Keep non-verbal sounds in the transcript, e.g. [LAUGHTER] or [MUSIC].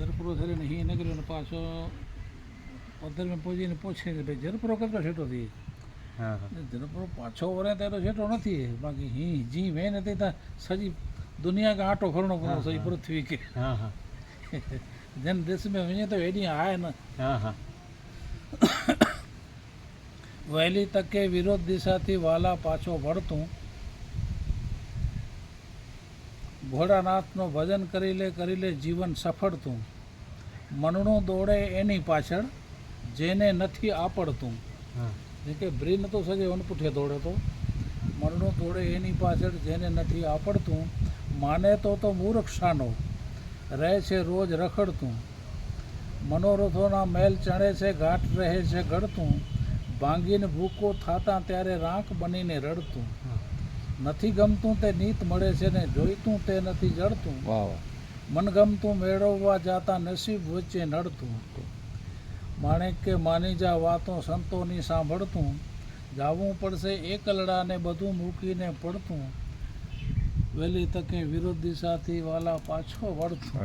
જરપુરો થઈને અહીં એને કર્યો અને પાછો પથ્થરમાં પહોંચીને પહોંચે કે ભાઈ જરપુરો કેટલો છેટો થઈ જરપુરો પાછો વરે તેનો છેટો નથી. બાકી હી જી મેં નથી ત્યાં સજી દુનિયા કા આટો ફરણો પૂરો સહી પૃથ્વી કે. જન દેશ મેં વञे તો એની આય ન. [COUGHS] વહેલી તકે વિરોધ દિશાથી વાલા પાછો વળતું. ભોળાનાથનું ભજન કરી લે કરી લે જીવન સફળ તું મનનું દોડે એની પાછળ જેને નથી આપડતું. જે કે બ્રી નતો સજે વનપુઠે દોડે તો. મનનું દોડે એની પાછળ જેને નથી આપડતું. માને તો તો મૂર્ખશાનો. રહે છે રોજ રખડતું. મનોરથોના મેલ ચણે છે ઘાટ રહે છે ગળતું ભાંગીને ભૂકો થાતા ત્યારે રાંક બનીને રડતું. નથી ગમતું તે નીત મળે છે ને જોઈતું તે નથી જડતું. મનગમતું મેળવવા જાતા નસીબ વચ્ચે નડતું માણેક કે માની જા વાતો સંતોની સાંભળતું. જાવું પડશે એકલડાને બધું મૂકીને પડતું. વહેલી તકે વિરોધ દિશાથી વાલા પાછો વળતું.